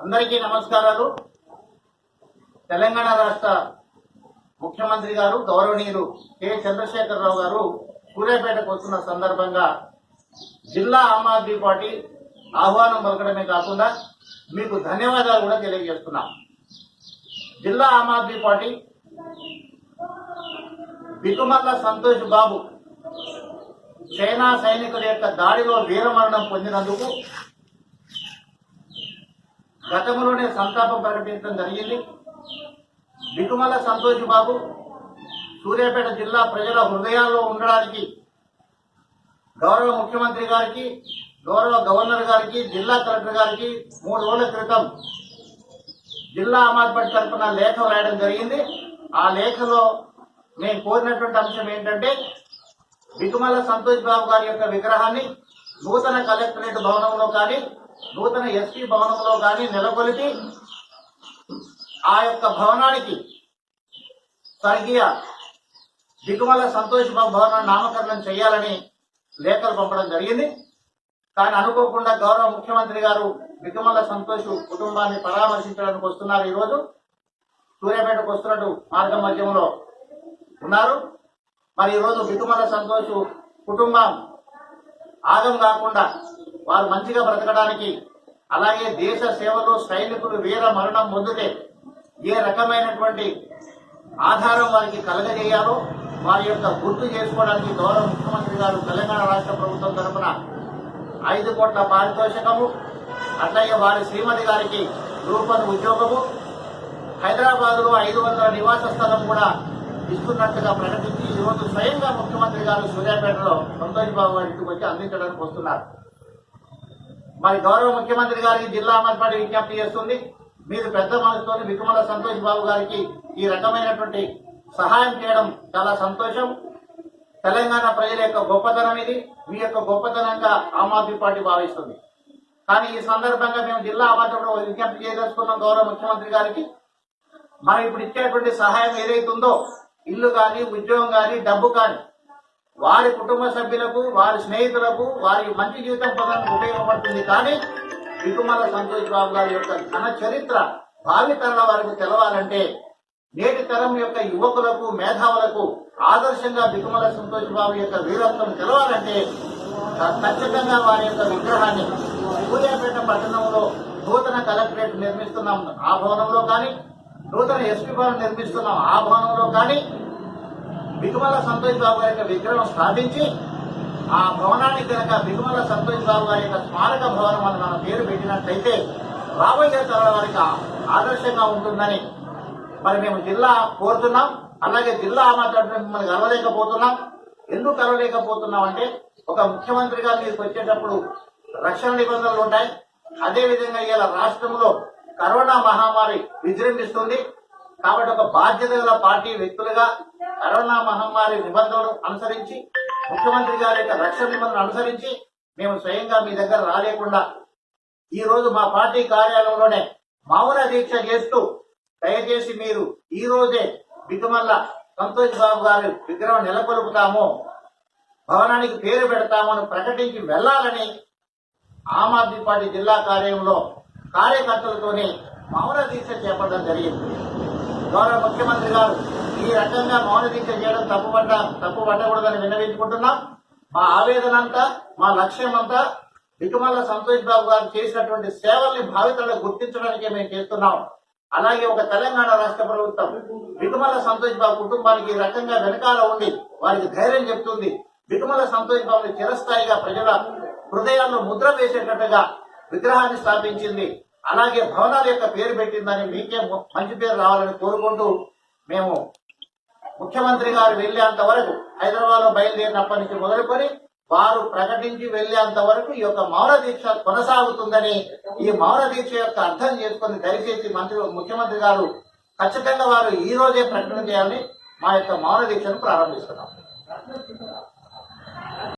అందరికీ నమస్కారాలు. తెలంగాణ రాష్ట్ర ముఖ్యమంత్రి గారు గౌరవనీయులు కె. చంద్రశేఖరరావు గారు సూర్యాపేటకు వస్తున్న సందర్భంగా జిల్లా ఆమ్ ఆద్మీ పార్టీ ఆహ్వానం పలకడమే కాకుండా మీకు ధన్యవాదాలు కూడా తెలియజేస్తున్నాం. జిల్లా ఆమ్ ఆద్మీ పార్టీ బికుమల్ల సంతోష్ బాబు చైనా సైనికుల యొక్క దాడిలో వీరమరణం పొందినందుకు గతంలోనే సంతాపం ప్రకటించడం జరిగింది. బికుమల్ల సంతోష్ బాబు సూర్యాపేట జిల్లా ప్రజల హృదయాల్లో ఉండడానికి గౌరవ ముఖ్యమంత్రి గారికి గౌరవ గవర్నర్ గారికి జిల్లా కలెక్టర్ గారికి మూడు రోజుల క్రితం జిల్లా ఆమ్ తరఫున లేఖ రాయడం జరిగింది. ఆ లేఖలో మేము కోరినటువంటి అంశం ఏంటంటే బికుమల సంతోష్ బాబు గారి యొక్క విగ్రహాన్ని నూతన కలెక్టరేట్ భవనంలో కానీ నూతన ఎస్పీ భవనంలో కానీ నెలకొలిపి ఆ యొక్క భవనానికి స్వర్గీయ దిగుమల సంతోష్ బాబు భవనాన్ని నామకరణం చేయాలని లేఖలు పంపడం జరిగింది. కానీ అనుకోకుండా గౌరవ ముఖ్యమంత్రి గారు బికుమల్ల సంతోష్ కుటుంబాన్ని పరామర్శించడానికి వస్తున్నారు ఈరోజు. సూర్యాపేటకు వస్తున్నట్టు మార్గం మధ్యంలో ఉన్నారు. మరి ఈరోజు బికుమల్ల సంతోష్ కుటుంబం ఆగం కాకుండా వారు మంచిగా బ్రతకడానికి. అలాగే దేశ సేవలో సైనికులు వీర మరణం పొందితే ఏ రకమైనటువంటి ఆధారం వారికి కలగజేయాలో వారి యొక్క గుర్తు చేసుకోవడానికి గౌరవ ముఖ్యమంత్రి గారు తెలంగాణ రాష్ట్ర ప్రభుత్వం తరఫున ఐదు కోట్ల పారితోషికము అట్లాగే వారి శ్రీమతి గారికి రూపం ఉద్యోగము హైదరాబాద్లో ఐదు వందల నివాస స్థలం కూడా ఇస్తున్నట్టుగా ప్రకటించి ఈరోజు స్వయంగా ముఖ్యమంత్రి గారు సూర్యాపేటలో సంతోష్ బాబు గారి ఇంటికి వచ్చి అందించడానికి వస్తున్నారు. మరి గౌరవ ముఖ్యమంత్రి గారికి జిల్లా అమలు పార్టీ విజ్ఞప్తి చేస్తుంది. మీరు పెద్ద మనసుతో వికుమల సంతోష్ బాబు గారికి ఈ రకమైనటువంటి సహాయం చేయడం చాలా సంతోషం. తెలంగాణ ప్రజల యొక్క గొప్పతనం ఇది. మీ యొక్క గొప్పతనంగా ఆమ్ ఆద్మీ పార్టీ భావిస్తుంది. కానీ ఈ సందర్భంగా మేము జిల్లా అమర్చంలో విజ్ఞప్తి చేయదలుచుకున్నాం గౌరవ ముఖ్యమంత్రి గారికి. మనం ఇప్పుడు ఇచ్చేటువంటి సహాయం ఏదైతుందో ఇల్లు కానీ ఉద్యోగం కానీ డబ్బు కానీ వారి కుటుంబ సభ్యులకు వారి స్నేహితులకు వారి మంచి జీవితం పొందడానికి ఉపయోగపడుతుంది. కానీ వికుమల సంతోష్ బాబు గారి యొక్క ఘన చరిత్ర భావి తరాల వారికి తెలవాలంటే నేటి తరం యొక్క యువకులకు మేధావులకు ఆదర్శంగా బికుమల సంతోష్ బాబు యొక్క వీరత్వం తెలవాలంటే ఖచ్చితంగా వారి యొక్క విగ్రహాన్ని సూర్యాపేట పట్టణంలో నూతన కలెక్టరేట్ నిర్మిస్తున్నాం ఆ భవనంలో కానీ నూతన ఎస్పీ భవనం నిర్మిస్తున్నాం ఆ భవనంలో కానీ బిగుమల సంతోష్ బాబు గారి యొక్క విగ్రహం స్థాపించి ఆ భవనానికి కనుక బిగుమల సంతోష్ బాబు గారి యొక్క స్మారక భవనం అని మనం పేరు పెట్టినట్లయితే రాబోయే తరాల వారికి ఆదర్శంగా ఉంటుందని మరి మేము జిల్లా కోరుతున్నాం. అలాగే జిల్లా మాట్లాడుతున్న మిమ్మల్ని కలవలేకపోతున్నాం. ఎందుకు కలవలేకపోతున్నాం అంటే ఒక ముఖ్యమంత్రిగా మీకు వచ్చేటప్పుడు రక్షణ నిబంధనలు ఉంటాయి. అదేవిధంగా ఇలా రాష్ట్రంలో కరోనా మహమ్మారి విజృంభిస్తుంది. కాబట్టి ఒక బాధ్యత గల పార్టీ వ్యక్తులుగా కరోనా మహమ్మారి నిబంధనలు అనుసరించి ముఖ్యమంత్రి గారి యొక్క రక్షణ నిబంధనలు అనుసరించి మేము స్వయంగా మీ దగ్గర రాలేకుండా ఈ రోజు మా పార్టీ కార్యాలయంలోనే మౌన దీక్ష చేస్తూ దయచేసి మీరు ఈ రోజే బిగుమల్ల సంతోష్ బాబు గారి విగ్రహం నెలకొల్పుతాము భవనానికి పేరు పెడతామని ప్రకటించి వెళ్ళాలని ఆమ్ ఆద్మీ పార్టీ జిల్లా కార్యాలయంలో కార్యకర్తలతోనే మౌన దీక్ష చేపట్టడం జరిగింది. గౌరవ ముఖ్యమంత్రి గారు ఈ రకంగా మౌన దీక్ష చేయడం తప్పు పడ్డ తప్పు పట్టకూడదని విన్నవించుకుంటున్నాం. మా ఆవేదన అంతా మా లక్ష్యం అంతా బికుమల్ల సంతోష్ బాబు గారు చేసినటువంటి సేవల్ని భావితల్లో గుర్తించడానికే మేము చేస్తున్నాం. అలాగే ఒక తెలంగాణ రాష్ట్ర ప్రభుత్వం బికుమల్ల సంతోష్ బాబు కుటుంబానికి ఈ రకంగా వెనకాల ఉండి వారికి ధైర్యం చెప్తుంది. బికుమల్ల సంతోష్ బాబుని చిరస్థాయిగా ప్రజల హృదయాల్లో ముద్ర వేసేటట్టుగా విగ్రహాన్ని స్థాపించింది అలాగే భవనాల యొక్క పేరు పెట్టిందని మీకే మంచి పేరు రావాలని కోరుకుంటూ మేము ముఖ్యమంత్రి గారు వెళ్ళేంత వరకు హైదరాబాద్లో బయలుదేరినప్పటి నుంచి మొదలుకొని వారు ప్రకటించి వెళ్ళేంత వరకు ఈ యొక్క మౌన దీక్ష కొనసాగుతుందని ఈ మౌన దీక్ష యొక్క అర్థం చేసుకుని దయచేసి మంత్రి ముఖ్యమంత్రి గారు ఖచ్చితంగా వారు ఈ రోజే ప్రకటన చేయాలని మా యొక్క మౌన దీక్షను ప్రారంభిస్తున్నాం.